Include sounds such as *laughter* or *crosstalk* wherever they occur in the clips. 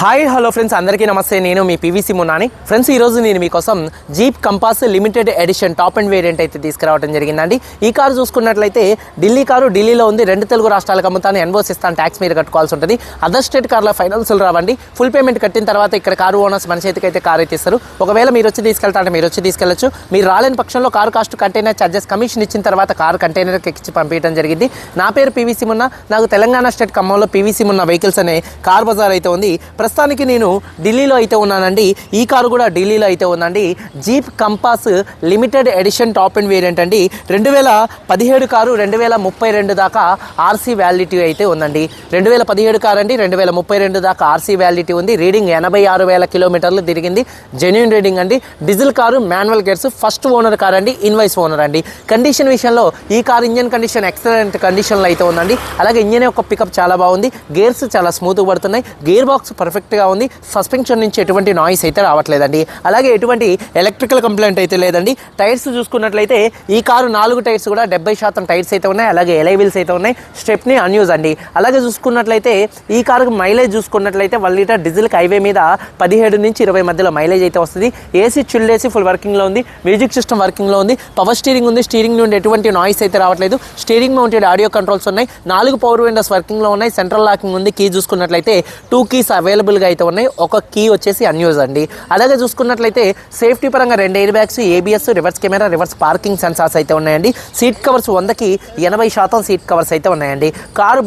Hi hello friends అందరికీ నమస్తే. నేను మీ పీవీసీ మున్నాని. ఫ్రెండ్స్ ఈరోజు నేను మీకోసం Jeep Compass limited edition top and variant అయితే తీసుకురావడం జరిగిందండి. ఈ కారు చూసుకున్నట్లయితే ఢిల్లీ కారు ఢిల్లీలో ఉంది. రెండు తెలుగు రాష్ట్రాలకు అమ్ముతాను. ఎన్వోస్ ఇస్తాను. ట్యాక్స్ మీరు కట్టుకోవాల్సి ఉంటుంది. అదర్ స్టేట్ కార్ల ఫైనాన్సులు రావండి. ఫుల్ పేమెంట్ కట్టిన తర్వాత ఇక్కడ కారు ఓనర్స్ మన చేతికి అయితే కారు అయితే ఇస్తారు. ఒకవేళ మీరు వచ్చి తీసుకెళ్తారంటే మీరు వచ్చి తీసుకెళ్ళచ్చు. మీరు రాలేని పక్షంలో car cost container charges commission ఇచ్చిన తర్వాత కారు కంటైనర్కి ఎక్కించి పంపించడం జరిగింది. నా పేరు పీవీసీ మున్న. నాకు తెలంగాణ స్టేట్ ఖమ్మంలో పీవీసీ మున్న వెహికల్స్ అనే కార్ బజార్ అయితే ఉంది. ప్రస్తుతానికి నేను ఢిల్లీలో అయితే ఉన్నానండి. ఈ కారు కూడా ఢిల్లీలో అయితే ఉందండి. Jeep Compass limited edition top and variant అండి. రెండు వేల పదిహేడు కారు రెండు వేల ముప్పై రెండు దాకా ఆర్సీ వ్యాలిడిటీ అయితే ఉందండి. రెండు వేల పదిహేడు కారు అండి రెండు వేల ముప్పై రెండు దాకా ఆర్సీ వ్యాలిడిటీ ఉంది. రీడింగ్ ఎనభై ఆరు వేల కిలోమీటర్లు తిరిగింది. జెన్యున్ రీడింగ్ అండి. Diesel car manual gears first owner car అండి ఇన్వైస్ ఓనర్ అండి. కండిషన్ విషయంలో ఈ కార్ ఇంజన్ కండిషన్ ఎక్సలెంట్ కండిషన్లో అయితే ఉందండి. అలాగే ఇంజన్ యొక్క పికప్ చాలా బాగుంది. గేర్స్ చాలా స్మూత్గా పడుతున్నాయి. గేర్ బాక్స్ పర్ఫెక్ట్ పర్ఫెక్ట్గా ఉంది. సస్పెన్షన్ నుంచి ఎటువంటి నాయిస్ అయితే రావట్లేదండి. అలాగే ఎటువంటి ఎలక్ట్రికల్ కంప్లైంట్ అయితే లేదండి. టైర్స్ చూసుకున్నట్లయితే ఈ కారు నాలుగు టైర్స్ కూడా డెబ్బై శాతం టైర్స్ అయితే ఉన్నాయి. అలాగే ఎలైవిల్స్ అయితే ఉన్నాయి. స్టెప్ని అన్యూజ్ అండి. అలాగే చూసుకున్నట్లయితే ఈ కారుకు మైలేజ్ చూసుకున్నట్లయితే వన్ లీటర్ డీజిల్కి హైవే మీద పదిహేడు నుంచి ఇరవై మధ్యలో మైలేజ్ అయితే వస్తుంది. ఏసీ చిల్డ్ ఏసీ ఫుల్ వర్కింగ్లో ఉంది. మ్యూజిక్ సిస్టమ్ వర్కింగ్లో ఉంది. పవర్ స్టీరింగ్ ఉంది. స్టీరింగ్ నుండి ఎటువంటి నాయిస్ అయితే రావట్లేదు. స్టీరింగ్ మౌంటెడ్ ఆడియో కంట్రోల్స్ ఉన్నాయి. నాలుగు పవర్ విండోస్ వర్కింగ్లో ఉన్నాయి. సెంట్రల్ లాకింగ్ ఉంది. కీ చూసుకున్నట్లయితే టూ కీస్ అవైలబుల్ అవైలబుల్గా అయితే ఉన్నాయి. ఒక కీ వచ్చేసి అన్యూజ్ అండి. అలాగే చూసుకున్నట్లయితే సేఫ్టీ పరంగా రెండు air bags ABS reverse camera reverse parking sensors అయితే ఉన్నాయండి. సీట్ కవర్స్ వందకి ఎనభై శాతం సీట్ కవర్స్ అయితే ఉన్నాయండి. కారు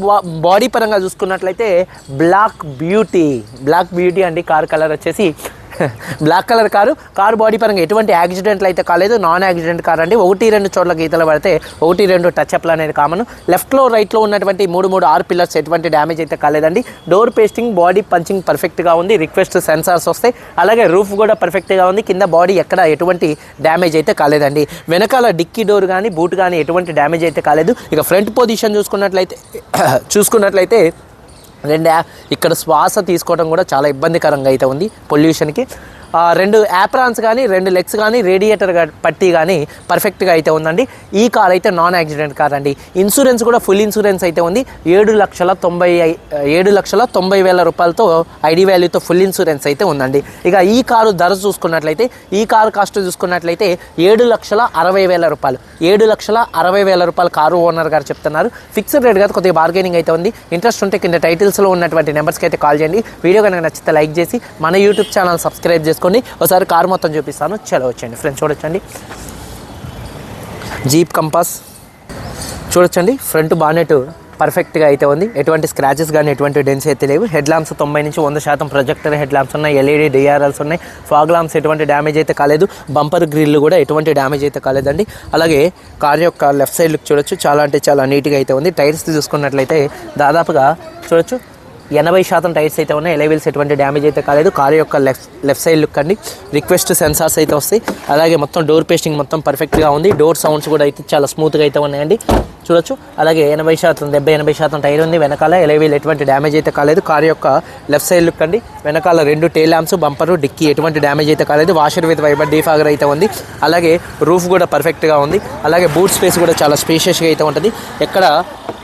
బాడీ పరంగా చూసుకున్నట్లయితే బ్లాక్ బ్యూటీ బ్లాక్ బ్యూటీ అండి. కార్ కలర్ వచ్చేసి black colour car car body పరంగా ఎటువంటి యాక్సిడెంట్లు అయితే కాలేదు. నాన్ యాక్సిడెంట్ కార్ అండి. ఒకటి రెండు చోట్ల గీతలు పడితే ఒకటి రెండు టచ్ అప్లు అనేది కామన్ లెఫ్ట్లో రైట్లో ఉన్నటువంటి మూడు మూడు ఆరు పిల్లర్స్ ఎటువంటి డ్యామేజ్ అయితే కాలేదండి. డోర్ పేస్టింగ్ బాడీ పంచింగ్ పర్ఫెక్ట్గా ఉంది. రిక్వెస్ట్ సెన్సార్స్ వస్తాయి. అలాగే రూఫ్ కూడా పర్ఫెక్ట్గా ఉంది. కింద బాడీ ఎక్కడ ఎటువంటి డ్యామేజ్ అయితే కాలేదండి. వెనకాల డిక్కీ డోర్ కానీ బూట్ కానీ ఎటువంటి డ్యామేజ్ అయితే కాలేదు. ఇక ఫ్రంట్ పొజిషన్ చూసుకున్నట్లయితే *coughs* చూసుకున్నట్లయితే రెండు ఇక్కడ శ్వాస తీసుకోవడం కూడా చాలా ఇబ్బందికరంగా అయితే ఉంది. పొల్యూషన్కి రెండు యాప్రాన్స్ కానీ రెండు లెగ్స్ కానీ రేడియేటర్ పట్టి పట్టీ కానీ పర్ఫెక్ట్గా అయితే ఉందండి. ఈ కార్ అయితే నాన్ యాక్సిడెంట్ కార్ అండి. ఇన్సూరెన్స్ కూడా ఫుల్ ఇన్సూరెన్స్ అయితే ఉంది. ఏడు లక్షల తొంభై ఏడు లక్షల తొంభై వేల రూపాయలతో ఐడి వాల్యూతో ఫుల్ ఇన్సూరెన్స్ అయితే ఉందండి. ఇక ఈ కారు ధర చూసుకున్నట్లయితే ఈ కారు కాస్ట్ చూసుకున్నట్లయితే ఏడు లక్షల అరవై వేల రూపాయలు. ఏడు లక్షల అరవై వేల రూపాయలు కారు ఓనర్ గారు చెప్తున్నారు. ఫిక్స్డ్ రేట్ కాదు కొద్దిగా బార్గెనింగ్ అయితే ఉంది. ఇంట్రెస్ట్ ఉంటే కింద టైటిల్స్లో ఉన్నటువంటి నెంబర్స్కి అయితే కాల్ చేయండి. వీడియో కనుక నచ్చితే లైక్ చేసి మన యూట్యూబ్ ఛానల్ సబ్స్క్రైబ్ చేసుకోండి. ఒకసారి కార్ మొత్తం చూపిస్తాను. చలో వచ్చండి ఫ్రెండ్స్ చూడొచ్చండి. జీప్ కంపాస్ చూడొచ్చండి. ఫ్రంట్ బానెట్ పర్ఫెక్ట్గా అయితే ఉంది. ఎటువంటి స్క్రాచెస్ కానీ ఎటువంటి డెన్స్ అయితే లేవు. హెడ్ ల్యాంప్స్ తొంభై నుంచి వంద శాతం ప్రొజెక్టర్ హెడ్ ల్యాంప్స్ ఉన్నాయి. ఎల్ఈడి డిఆర్ఎల్స్ ఉన్నాయి. ఫాగ్ ల్యాంప్స్ ఎటువంటి డ్యామేజ్ అయితే కాలేదు. బంపర్ గ్రిల్లు కూడా ఎటువంటి డ్యామేజ్ అయితే కాలేదండి. అలాగే కార్ యొక్క లెఫ్ట్ సైడ్ లుక్ చూడొచ్చు. చాలా అంటే చాలా నీట్గా అయితే ఉంది. టైర్స్ చూసుకున్నట్లయితే దాదాపుగా చూడొచ్చు. ఎనభై శాతం టైర్స్ అయితే ఉన్నాయి. ఎలైవిల్స్ ఎటువంటి డ్యామేజ్ అయితే కాలేదు. కారు యొక్క లెఫ్ట్ లెఫ్ట్ సైడ్ లుక్ అండి. రిక్వెస్ట్ సెన్సార్స్ అయితే వస్తాయి. అలాగే మొత్తం డోర్ పేస్టింగ్ మొత్తం పర్ఫెక్ట్గా ఉంది. డోర్ సౌండ్స్ కూడా అయితే చాలా స్మూత్గా అయితే ఉన్నాయండి. చూడొచ్చు. అలాగే ఎనభై శాతం డెబ్బై ఎనభై శాతం టైర్ ఉంది. వెనకాల ఎలైవీల్ ఎటువంటి డ్యామేజ్ అయితే కాలేదు. కారు యొక్క లెఫ్ట్ సైడ్ లుక్ అండి. వెనకాల రెండు టేల్ ల్యాంప్స్ బంపరు డిక్కీ ఎటువంటి డ్యామేజ్ అయితే కాలేదు. వాషర్ విత్ వైబర్ డీఫాగర్ అయితే ఉంది. అలాగే రూఫ్ కూడా పర్ఫెక్ట్గా ఉంది. అలాగే బూట్ స్పేస్ కూడా చాలా స్పేషియస్గా అయితే ఉంటుంది. ఎక్కడ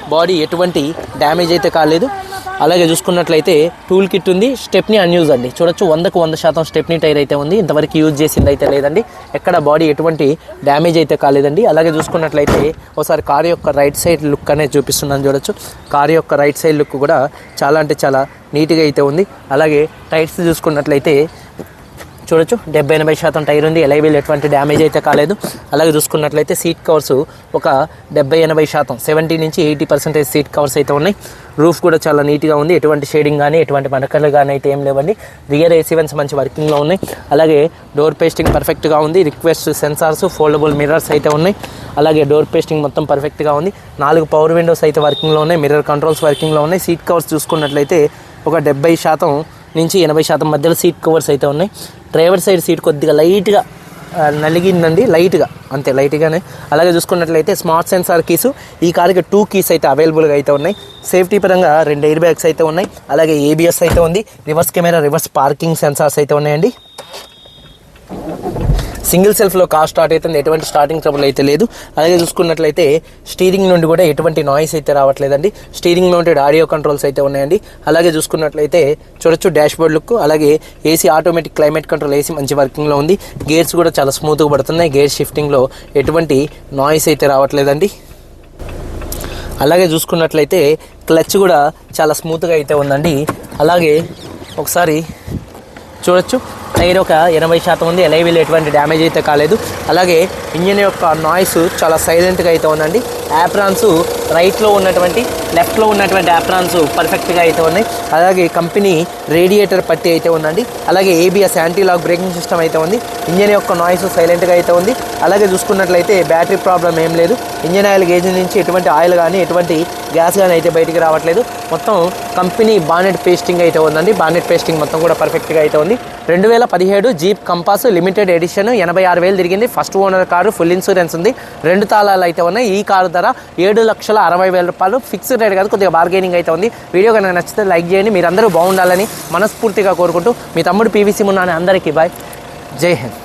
బాడీ ఎటువంటి డ్యామేజ్ అయితే కాలేదు. అలాగే చూసుకున్నట్లయితే టూల్ కిట్ ఉంది. స్టెప్ని అన్యూజ్ అండి. చూడొచ్చు వందకు వంద శాతం స్టెప్ని టైర్ అయితే ఉంది. ఇంతవరకు యూజ్ చేసింది అయితే లేదండి. ఎక్కడ బాడీ ఎటువంటి డ్యామేజ్ అయితే కాలేదండి. అలాగే చూసుకున్నట్లయితే ఒకసారి కార్ యొక్క రైట్ సైడ్ లుక్ అనేది చూపిస్తున్నాను చూడొచ్చు. కార్ యొక్క రైట్ సైడ్ లుక్ కూడా చాలా అంటే చాలా నీట్గా అయితే ఉంది. అలాగే టైర్స్ చూసుకున్నట్లయితే చూడొచ్చు. డెబ్బై ఎనభై శాతం టైర్ ఉంది. ఎలైవీల్ ఎటువంటి డ్యామేజ్ అయితే కాలేదు. అలాగే చూసుకున్నట్లయితే సీట్ కవర్స్ ఒక డెబ్బై ఎనభై శాతం సెవెంటీ నుంచి ఎయిటీ పర్సెంటేజ్ సీట్ కవర్స్ అయితే ఉన్నాయి. రూఫ్ కూడా చాలా నీట్గా ఉంది. ఎటువంటి షేడింగ్ కానీ ఎటువంటి మనకలు కానీ అయితే ఏం లేవండి. రియర్ ఏసీ మంచి వర్కింగ్లో ఉన్నాయి. అలాగే డోర్ పేస్టింగ్ పర్ఫెక్ట్గా ఉంది. రిక్వెస్ట్ సెన్సార్స్ ఫోల్డబుల్ మిర్రర్స్ అయితే ఉన్నాయి. అలాగే డోర్ పేస్టింగ్ మొత్తం పర్ఫెక్ట్గా ఉంది. నాలుగు పవర్ విండోస్ అయితే వర్కింగ్లో ఉన్నాయి. మిర్రర్ కంట్రోల్స్ వర్కింగ్లో ఉన్నాయి. సీట్ కవర్స్ చూసుకున్నట్లయితే ఒక డెబ్బై శాతం నుంచి ఎనభై శాతం మధ్యలో సీట్ కవర్స్ అయితే ఉన్నాయి. డ్రైవర్ సైడ్ సీట్ కొద్దిగా లైట్గా నలిగిందండి లైట్గా అంతే లైట్గానే అలాగే చూసుకున్నట్లయితే స్మార్ట్ సెన్సార్ కీస్ ఈ కార్కి టూ కీస్ అయితే అవైలబుల్గా అయితే ఉన్నాయి. సేఫ్టీ పరంగా రెండు ఎయిర్ బ్యాగ్స్ అయితే ఉన్నాయి. అలాగే ఏబిఎస్ అయితే ఉంది. Reverse camera reverse parking sensors అయితే ఉన్నాయండి. సింగిల్ సెల్ఫ్లో కార్ స్టార్ట్ అవుతుంది ఎటువంటి స్టార్టింగ్ ట్రబుల్ అయితే లేదు. అలాగే చూసుకున్నట్లయితే స్టీరింగ్ నుండి కూడా ఎటువంటి నాయిస్ అయితే రావట్లేదండి. స్టీరింగ్ మౌంటెడ్ ఆడియో కంట్రోల్స్ అయితే ఉన్నాయండి. అలాగే చూసుకున్నట్లయితే చూడొచ్చు డాష్ బోర్డ్ లుక్ అలాగే AC automatic climate control AC మంచి వర్కింగ్లో ఉంది. గేర్స్ కూడా చాలా స్మూత్గా పడుతున్నాయి. గేర్ షిఫ్టింగ్లో ఎటువంటి నాయిస్ అయితే రావట్లేదండి. అలాగే చూసుకున్నట్లయితే క్లచ్ కూడా చాలా స్మూత్గా అయితే ఉందండి. అలాగే ఒకసారి చూడొచ్చు. టైర్ ఒక ఎనభై శాతం ఉంది ఎలైవీలు ఎటువంటి డ్యామేజ్ అయితే కాలేదు. అలాగే ఇంజిన్ యొక్క నాయిస్ చాలా సైలెంట్గా అయితే ఉందండి. యాప్రాన్స్ రైట్లో ఉన్నటువంటి లెఫ్ట్లో ఉన్నటువంటి యాప్రాన్స్ పర్ఫెక్ట్గా అయితే ఉన్నాయి. అలాగే కంపెనీ రేడియేటర్ పట్టి అయితే ఉందండి. అలాగే ABS anti lock braking system అయితే ఉంది. ఇంజన్ యొక్క నాయిస్ సైలెంట్గా అయితే ఉంది. అలాగే చూసుకున్నట్లయితే బ్యాటరీ ప్రాబ్లం ఏం లేదు. ఇంజన్ ఆయిల్ గేజ్ నుంచి ఎటువంటి ఆయిల్ కానీ ఎటువంటి గ్యాస్ కానీ అయితే బయటికి రావట్లేదు. మొత్తం కంపెనీ బానెట్ పేస్టింగ్ అయితే ఉందండి. బానెట్ పేస్టింగ్ మొత్తం కూడా పర్ఫెక్ట్గా అయితే ఉంది. రెండు వేల పదిహేడు జీప్ కంపాస్ లిమిటెడ్ ఎడిషన్ ఎనభై ఆరు వేలు తిరిగింది. First owner car full insurance ఉంది. రెండు తాళాలు అయితే ఉన్నాయి. ఈ కారు ధర ఏడు లక్షల అరవై వేల రూపాయలు ఫిక్స్డ్ రేట్ కాదు కొద్దిగా బార్గెనింగ్ అయితే ఉంది. వీడియో కనుక నచ్చితే లైక్ చేయండి. మీరందరూ బాగుండాలని మనస్ఫూర్తిగా కోరుకుంటూ మీ తమ్ముడు పీవీసీ ఉన్నాను అందరికీ బాయ్ జై హింద్.